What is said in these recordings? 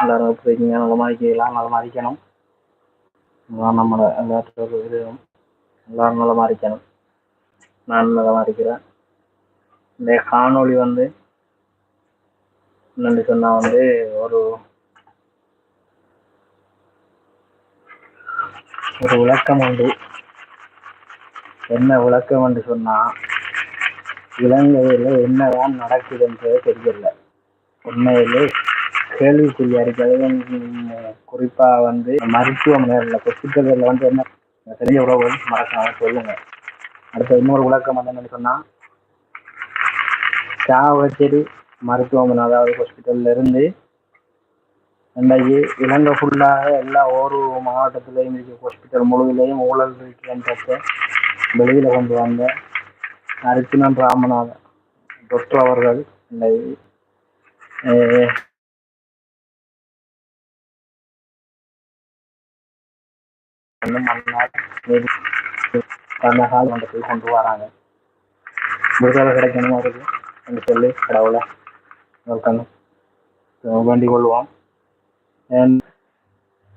எல்லாரும் எப்படி இருக்கீங்க நலமா இருக்கீங்களா நலமா இருக்கணும் நான் நம்மளை எல்லாத்துக்கும் இது. எல்லாரும் நலமா இருக்கணும் நான் நலமா இருக்கிறேன் இந்த காணொளி வந்து என்னன்னு சொன்னா வந்து ஒரு ஒரு விளக்கம் உண்டு. என்ன விளக்கம் என்று சொன்னா இலங்கையில் என்னதான் நடக்குதுன்றதே தெரியல. உண்மையிலே கேள்விக்குறியா இருக்கிறது குறிப்பா வந்து மருத்துவமனைகள்ல ஹாஸ்பிட்டல்ல வந்து என்ன தெரிஞ்ச உறவுகள் மறக்காம சொல்லுங்க. அடுத்த இன்னொரு விளக்கம் வந்து என்னன்னு சொன்னா சாவச்சேரி மருத்துவமனை அதாவது ஹாஸ்பிட்டல்ல இருந்து இன்றைக்கு இலங்கை ஃபுல்லாக எல்லா ஒரு மாவட்டத்திலையும் இருக்க ஹாஸ்பிட்டல் முழுவதிலையும் ஊழல் இருக்குன்றத வெளியில கொண்டு வந்த அர்ச்சுனன் ராமநாதன் டாக்டர் அவர்கள் இன்றைக்கு வந்து மன்னார் நீதி கடந்த காலகட்டத்தில் கொண்டு வராங்க. முருகாவை கிடைக்கணும் அவருக்கு என்று சொல்லி கடவுளை கண்ணு வேண்டிக் கொள்வோம்.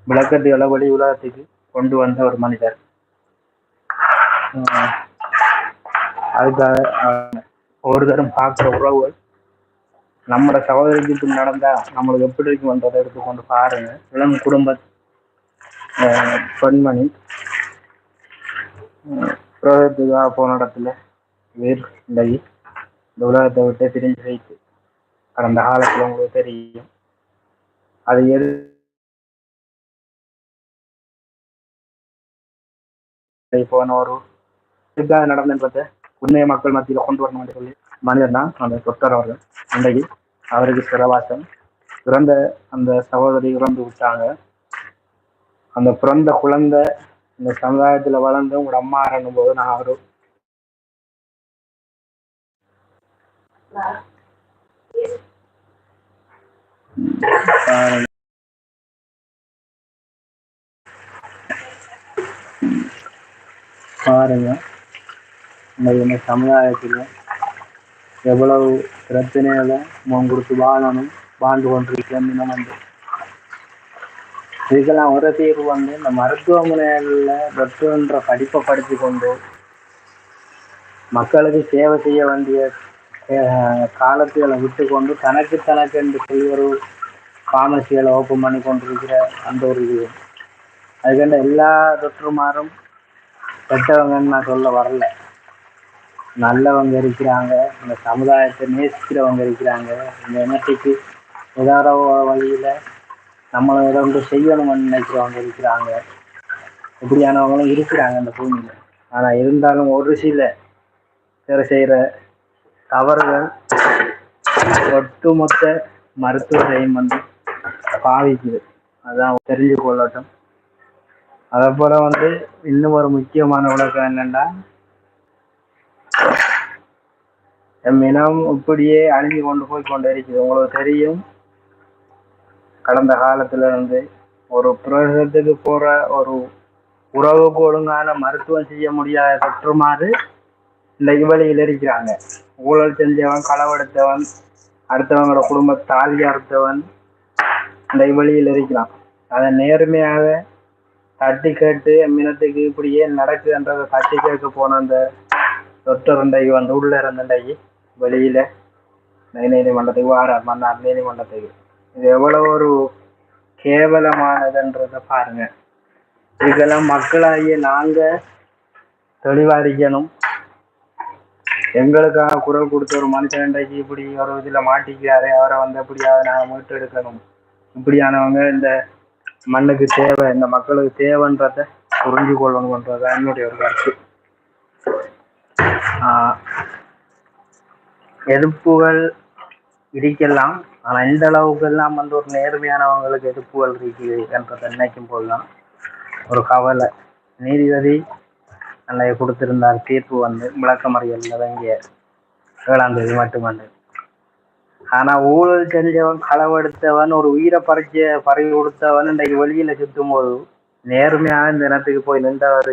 விளக்கத்து இளவழி உலகத்துக்கு கொண்டு வந்த ஒரு மனிதர். அதுக்காக ஆஹ் பார்க்குற உறவுகள் நம்மளோட சகோதரிக்கு நடந்தா நம்மளுக்கு எப்படி இருக்கும் எடுத்துக்கொண்டு பாருங்க. இளம் குடும்ப பெண்மணி ஆஹ் போன இடத்துல வேர் இன்றைக்கு இந்த உலகத்தை விட்டு பிரிஞ்சு வைத்து கடந்த காலத்துல உங்களுக்கு தெரியும். அது எது? போன ஒரு இதுக்காக நடந்ததை உண்மையை மக்கள் மத்தியில கொண்டு வரணும் என்று சொல்லி மனிதர் தான் அந்த தொட்டர் அவர்கள். இன்றைக்கு அவருக்கு சிறவாசம். இறந்த அந்த சகோதரி இறந்து விட்டாங்க. அந்த பிறந்த குழந்தை இந்த சமுதாயத்துல வளர்ந்து உங்களோட அம்மா ஆரணும் போது நான் ஒரு பாருங்க. பாருங்க இந்த சமுதாயத்துல எவ்வளவு பிரச்சனைகளை கொடுத்து வாழணும் வாழ்ந்து கொண்டிருக்கேன் நம்ம. இதுக்கெல்லாம் ஒரு தீர்வு வந்து இந்த மருத்துவமனைகளில் டாக்டர்ன்ற படிப்பை படித்து கொண்டு மக்களுக்கு சேவை செய்ய வேண்டிய காலத்துகளை விட்டு கொண்டு தனக்கு தனக்கு என்று சொல்லி ஒரு ஃபார்மசிகளை ஓப்பன் பண்ணி கொண்டிருக்கிற அந்த ஒரு இது. அதுக்கண்ட எல்லா தொற்றுமாரும் பெற்றவங்கன்னு நான் சொல்ல வரல. நல்லவங்க இருக்கிறாங்க இந்த சமுதாயத்தை நேசிக்கிறவங்க இருக்கிறாங்க. இந்த இனத்துக்கு ஏதாவது வழியில் வழியில நம்மளை ஏதோ ஒன்று செய்யணும்னு நினைக்கிறவங்க இருக்கிறாங்க. இப்படியானவங்களும் இருக்கிறாங்க அந்த பூமியில். ஆனா இருந்தாலும் ஒரு சில பேர் செய்யற தவறுகள் ஒட்டுமொத்த மருத்துவரையும் வந்து பாதிக்குது. அதான் தெரிஞ்சு கொள்ளட்டும். அதே போல வந்து இன்னும் ஒரு முக்கியமான விளக்கம் என்னென்னா எம் இனம் இப்படியே அழிஞ்சு கொண்டு போய் கொண்டு இருக்குது உங்களுக்கு தெரியும் கடந்த காலத்துல இருந்து ஒரு பிரதேசத்துக்கு போற ஒரு உறவுக்கு ஒழுங்கான மருத்துவம் செய்ய முடியாத தொற்றுமாறு இந்த வெளியில் இருக்கிறாங்க. ஊழல் செஞ்சவன் களவெடுத்தவன் அடுத்தவங்களோட குடும்ப தாலி அறுத்தவன் இந்த வெளியில் இருக்கிறான். அதை நேர்மையாக தட்டி கேட்டு மினத்துக்கு இப்படியே ஏன் நடக்குதுன்றதை தட்டி கேட்க போன அந்த டாக்டர் இன்றைக்கு வந்து உள்ள இருந்த வெளியில நை நீதிமன்றத்துக்கு வாரார் மன்னார் நீதிமன்றத்துக்கு இது எவ்வளவு ஒரு கேவலமானதுன்றத பாருங்க. இதெல்லாம் மக்களாகிய நாங்க தெளிவாரிக்கணும் எங்களுக்காக குரல் கொடுத்த ஒரு மனுஷன் இன்றைக்கு இப்படி ஒரு இதுல மாட்டிக்கிறாரு அவரை வந்து எப்படியாவது நாங்க மீட்டெடுக்கணும். இப்படியானவங்க இந்த மண்ணுக்கு தேவை இந்த மக்களுக்கு தேவைன்றத புரிஞ்சு கொள்ளணும்ன்றதான் என்னுடைய ஒரு கருத்து. ஆஹ் எதிர்ப்புகள் இடிக்கலாம். ஆனா இந்த அளவுக்கு எல்லாம் வந்து ஒரு நேர்மையானவங்களுக்கு எதிர்ப்புகள் இருக்குது என்றதை நினைக்கும் போதுதான் ஒரு கவலை. நீதிபதி அன்றைய கொடுத்திருந்தார். தீர்ப்பு வந்து விளக்கமறியல் தொடங்கிய ஏழாம் தேதி மட்டுமன்று. ஆனா ஊழல் செஞ்சவன் களவெடுத்தவன் ஒரு உயிரை பறிச்ச பறி கொடுத்தவன் இன்றைக்கு வெளியில சுத்தும் போது நேர்மையான இந்த இனத்துக்கு போய் நின்றவர்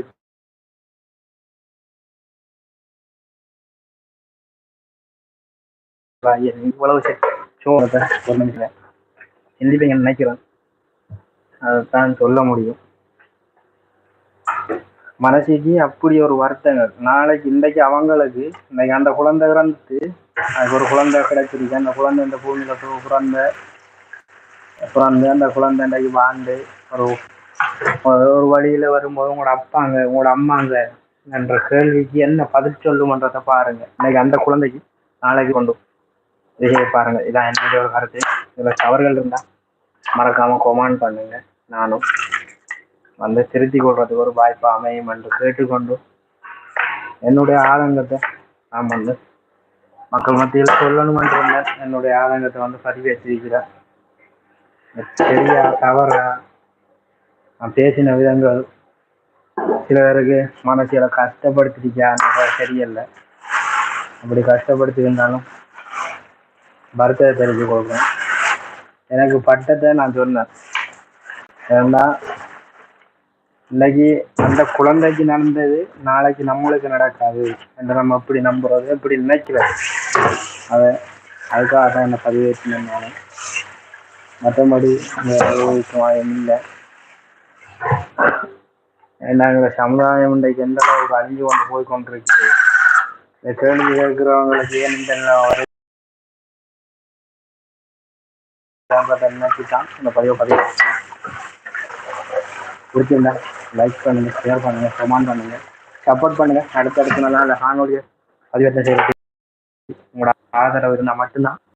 இவ்வளவு சோகத்தை ஒரு நிமிஷம் நினைக்கிறேன். அதைத்தான் சொல்ல முடியும். மனசுக்கு அப்படி ஒரு வருத்தங்கள். நாளைக்கு இன்றைக்கு அவங்களுக்கு இன்னைக்கு அந்த குழந்தை இறந்துட்டு அதுக்கு ஒரு குழந்தை கிடைச்சிருக்கு. அந்த குழந்தை இந்த பூமியில பிறந்த பிறந்து அந்த குழந்தை இன்றைக்கு வாழ்ந்து ஒரு ஒரு வழியில வரும்போது உங்களோட அப்பாங்க உங்களோட அம்மாங்க என்ற கேள்விக்கு என்ன பதில் சொல்லுமன்றதை பாருங்க. இன்னைக்கு அந்த குழந்தைக்கு நாளைக்கு கொண்டு இதை பாருங்க. இதான் என்னுடைய ஒரு கருத்து. இதுல தவறுகள் இருந்தா மறக்காம கொமான் பண்ணுங்க. நானும் வந்து திருத்தி கொள்றதுக்கு ஒரு வாய்ப்பு அமையும் என்று கேட்டுக்கொண்டு என்னுடைய ஆதங்கத்தை நான் வந்து மக்கள் மத்தியில் சொல்லணும் என்று என்னுடைய ஆதங்கத்தை வந்து பதிவேற்றிருக்கிறேன் சரியா தவறா? நான் பேசின விதங்கள் சில பேருக்கு மனசில கஷ்டப்படுத்திருக்கான்னு சரியல்ல அப்படி கஷ்டப்படுத்தியிருந்தாலும் பர்த்டே தெரிஞ்சு கொள்றேன் எனக்கு பட்டத்தை நான் சொன்னேன். ஏன்னா இன்னைக்கு அந்த குழந்தைக்கு நடந்தது நாளைக்கு நம்மளுக்கு நடக்காது என்று நம்ம எப்படி நம்புறது எப்படி நினைக்கிறது? அதை அதுக்காக தான் என்னை பதிவேற்றினேன் நான். மற்றபடி விஷயம் இல்லை. நாங்கள் சமுதாயம் இன்றைக்கு எந்த அளவுக்கு அழிஞ்சு கொண்டு போய் கொண்டிருக்குது? இந்த கேள்வி கேட்குறவங்களுக்கு ஏன் இந்த நிலை வருதுன்றதை இந்த பதிவை பதிவு பிடிச்சிருந்தா லைக் பண்ணுங்க ஷேர் பண்ணுங்க கமெண்ட் பண்ணுங்க சப்போர்ட் பண்ணுங்க. அடுத்த நல்லா இல்லை காணொலியை பதிவேற்றம் செய்யறதுக்கு உங்களோட ஆதரவு இருந்தால் மட்டும்தான்